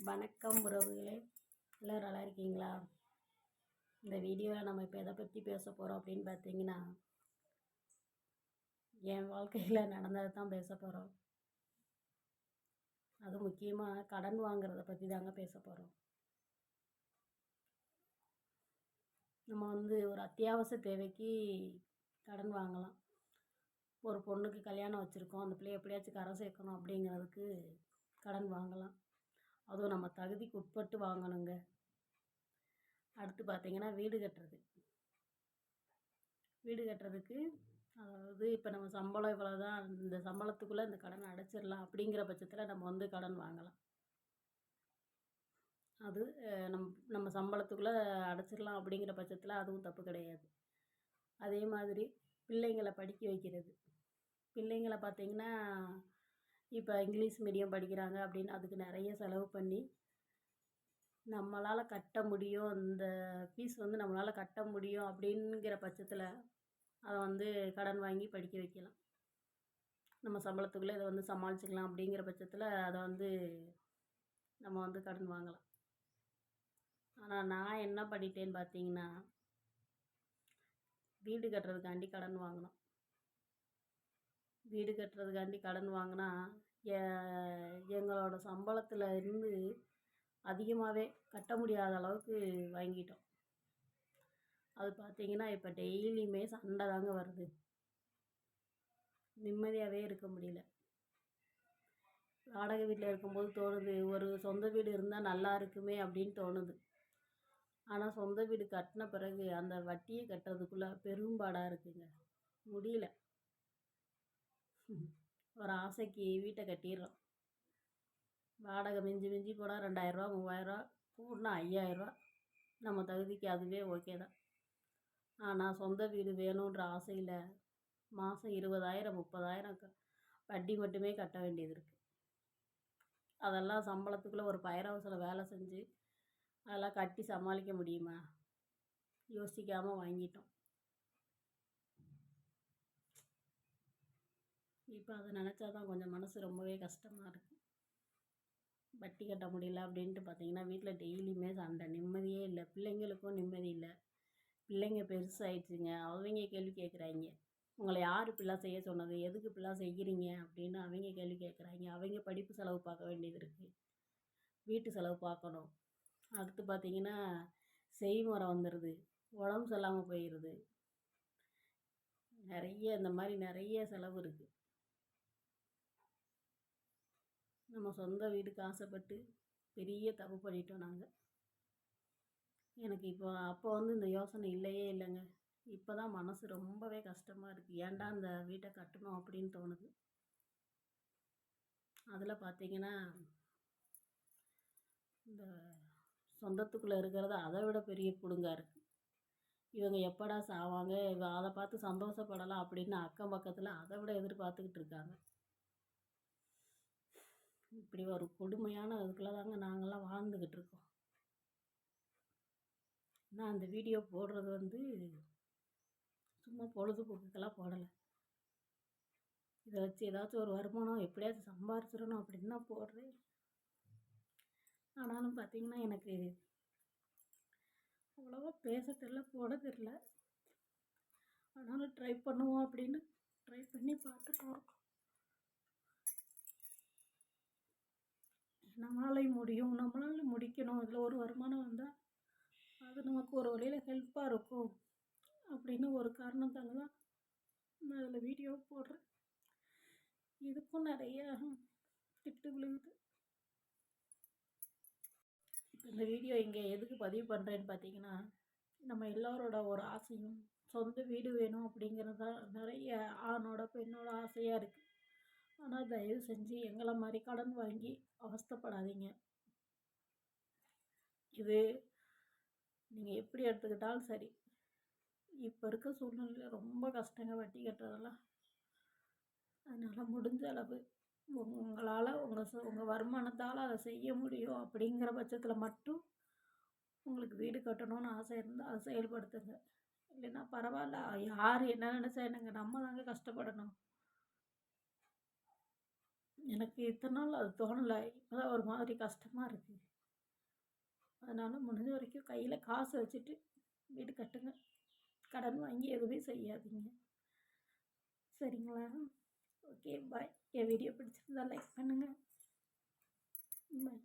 வணக்கம் உறவுகளே. எல்லோரும் நல்லா இருக்கீங்களா? இந்த வீடியோவில் நம்ம இப்போ எதை பற்றி பேச போகிறோம் அப்படின்னு பார்த்தீங்கன்னா என் வாழ்க்கையில் நடந்ததை தான் பேச போகிறோம் அது முக்கியமாக கடன் வாங்குறத பற்றி தாங்க பேச போகிறோம் நம்ம வந்து ஒரு அத்தியாவசிய தேவைக்கு கடன் வாங்கலாம். ஒரு பொண்ணுக்கு கல்யாணம் வச்சுருக்கோம். அந்த பிள்ளைய எப்படியாச்சும் கரை சேர்க்கணும் அப்படிங்கிறதுக்கு கடன் வாங்கலாம். அதுவும் நம்ம தகுதிக்கு உட்பட்டு வாங்கணுங்க. அடுத்து பார்த்திங்கன்னா வீடு கட்டுறது. வீடு கட்டுறதுக்கு அதாவது இப்போ நம்ம சம்பளம் இவ்வளோ தான் இந்த சம்பளத்துக்குள்ளே இந்த கடனை அடைச்சிடலாம் அப்படிங்கிற பட்சத்தில் நம்ம வந்து கடன் வாங்கலாம். அது நம் நம்ம சம்பளத்துக்குள்ளே அடைச்சிடலாம் அப்படிங்கிற பட்சத்தில் அதுவும் தப்பு கிடையாது. அதே மாதிரி பிள்ளைங்களை படிக்க வைக்கிறது. பிள்ளைங்களை பார்த்திங்கன்னா இப்போ இங்கிலீஷ் மீடியம் படிக்கிறாங்க அப்படின்னு அதுக்கு நிறைய செலவு பண்ணி நம்மளால் கட்ட முடியும். இந்த ஃபீஸ் வந்து நம்மளால் கட்ட முடியும் அப்படிங்கிற பட்சத்தில் அதை வந்து கடன் வாங்கி படிக்க வைக்கலாம். நம்ம சம்பளத்துக்குள்ளே இதை வந்து சமாளிச்சுக்கலாம் அப்படிங்கிற பட்சத்தில் அதை வந்து நம்ம வந்து கடன் வாங்கலாம். ஆனால் நான் என்ன பண்ணிட்டேன்னு பார்த்தீங்கன்னா வீடு கட்டுறதுக்காண்டி கடன் வாங்கினோம் வீடு கட்டுறதுக்காண்டி கடன் வாங்கினா எங்களோட சம்பளத்தில் இருந்து அதிகமாகவே கட்ட முடியாத அளவுக்கு வாங்கிட்டோம். அது பார்த்திங்கன்னா இப்போ டெய்லியுமே சண்டை தாங்க வருது. நிம்மதியாகவே இருக்க முடியல. வாடகை வீட்டில் இருக்கும்போது தோணுது ஒரு சொந்த வீடு இருந்தால் நல்லா இருக்குமே அப்படின்னு தோணுது. ஆனால் சொந்த வீடு கட்டின பிறகு அந்த வட்டியை கட்டுறதுக்குள்ளே பெரும்பாடாக இருக்குங்க. முடியல. ஒரு ஆசைக்கு வீட்டை கட்டிடுறோம். வாடகை மிஞ்சி மிஞ்சி போனால் ரெண்டாயிரரூவா மூவாயிரரூவா கூடனா ஐயாயிரரூவா. நம்ம தகுதிக்கு அதுவே ஓகே தான். ஆனால் சொந்த வீடு வேணுன்ற ஆசையில் மாதம் இருபதாயிரம் முப்பதாயிரம் க வட்டி மட்டுமே கட்ட வேண்டியது இருக்குது அதெல்லாம் சம்பளத்துக்குள்ளே ஒரு பயிரவசரம் வேலை செஞ்சு அதெல்லாம் கட்டி சமாளிக்க முடியுமா? யோசிக்காமல் வாங்கிட்டோம். இப்போ அதை நினச்சா தான் கொஞ்சம் மனசு ரொம்பவே கஷ்டமாக இருக்குது வட்டி கட்ட முடியல அப்படின்ட்டு பார்த்தீங்கன்னா வீட்டில் டெய்லியுமே சண்டை. நிம்மதியே இல்லை. பிள்ளைங்களுக்கும் நிம்மதி இல்லை. பிள்ளைங்க பெருசாகிடுச்சுங்க அவங்க கேள்வி கேட்குறாங்க உங்களை யார் இப்படிலாம் செய்ய சொன்னது? எதுக்கு இப்படிலாம் செய்கிறீங்க அப்படின்னு அவங்க கேள்வி கேட்குறாங்க அவங்க படிப்பு செலவு பார்க்க வேண்டியது இருக்குது வீட்டு செலவு பார்க்கணும் அடுத்து பார்த்திங்கன்னா செய்முறை வந்துடுது உடம்பு சரியில்லாமல் போயிடுது நிறைய இந்த மாதிரி நிறைய செலவு இருக்குது நம்ம சொந்த வீட்டுக்கு ஆசைப்பட்டு பெரிய தப்பு பண்ணிட்டோம் நாங்கள் எனக்கு இப்போ அப்போ வந்து இந்த யோசனை இல்லையே இல்லைங்க. இப்போ தான் மனசு ரொம்பவே கஷ்டமாக இருக்குது ஏன்டா இந்த வீட்டை கட்டணும் அப்படின்னு தோணுது. அதில் பார்த்தீங்கன்னா இந்த சொந்தத்துக்குள்ளே இருக்கிறது அதை விட பெரிய பிடுங்கா இருக்குது இவங்க எப்படா சாவாங்க? அதை பார்த்து சந்தோஷப்படலாம் அப்படின்னு அக்கம் பக்கத்தில் அதை விட எதிர்பார்த்துக்கிட்டு இருக்காங்க. இப்படி ஒரு கொடுமையான இதுக்குள்ள தாங்க நாங்கள்லாம் வாழ்ந்துக்கிட்டு இருக்கோம். நான் அந்த வீடியோ போடுறது வந்து சும்மா பொழுதுபோக்குக்கெல்லாம் போடலை. இதை வச்சு ஏதாச்சும் ஒரு வருமானம் எப்படியாச்சும் சம்பாரிச்சிடணும் அப்படின்னு தான் போடுறேன். ஆனாலும் பார்த்திங்கன்னா எனக்கு அவ்வளோவா பேச தெரில போட தெரில ஆனாலும் ட்ரை பண்ணுவோம் அப்படின்னு ட்ரை பண்ணி பார்த்துட்டு இருக்கோம். நம்மளால முடியும் நம்மளால முடிக்கணும். இதில் ஒரு வருமானம் வந்தால் அது நமக்கு ஒரு வழியில் ஹெல்ப்பாக இருக்கும் அப்படின்னு ஒரு காரணத்தால் தான் நான் அதில் வீடியோ போடுறேன். இதுக்கும் நிறைய திட்டு விழுகுது இப்போ இந்த வீடியோ இங்கே எதுக்கு பதிவு பண்ணுறேன்னு பார்த்தீங்கன்னா நம்ம எல்லோரோட ஒரு ஆசையும் சொந்த வீடு வேணும் அப்படிங்கிறது தான் நிறைய ஆணோட பெண்ணோட ஆசையாக இருக்குது ஆனால் தயவு செஞ்சு எங்களை மாதிரி கடன் வாங்கி அவஸ்தப்படாதீங்க. இது நீங்கள் எப்படி எடுத்துக்கிட்டாலும் சரி. இப்போ இருக்க சூழ்நிலையில் ரொம்ப கஷ்டங்க வட்டி கட்டுறதெல்லாம். அதனால் முடிஞ்ச அளவு உங்களால் உங்கள் உங்கள் வருமானத்தால் அதை செய்ய முடியும் அப்படிங்கிற பட்சத்தில் மட்டும் உங்களுக்கு வீடு கட்டணும்னு ஆசை இருந்தால் அதை செயல்படுத்துங்க. இல்லைன்னா பரவாயில்ல. யார் என்ன நினச்சா என்னங்க? நம்ம தாங்க கஷ்டப்படணும். எனக்கு இத்தனை நாள் அது தோணலை. இப்போ தான் ஒரு மாதிரி கஷ்டமாக இருக்குது அதனால் முடிஞ்ச வரைக்கும் கையில் காசு வச்சுட்டு வீடு கட்டுங்க. கடன் வாங்கி எதுவுமே செய்யாதீங்க. சரிங்களா? Okay bye. என் வீடியோ பிடிச்சிருந்தா லைக் பண்ணுங்கள் பாய்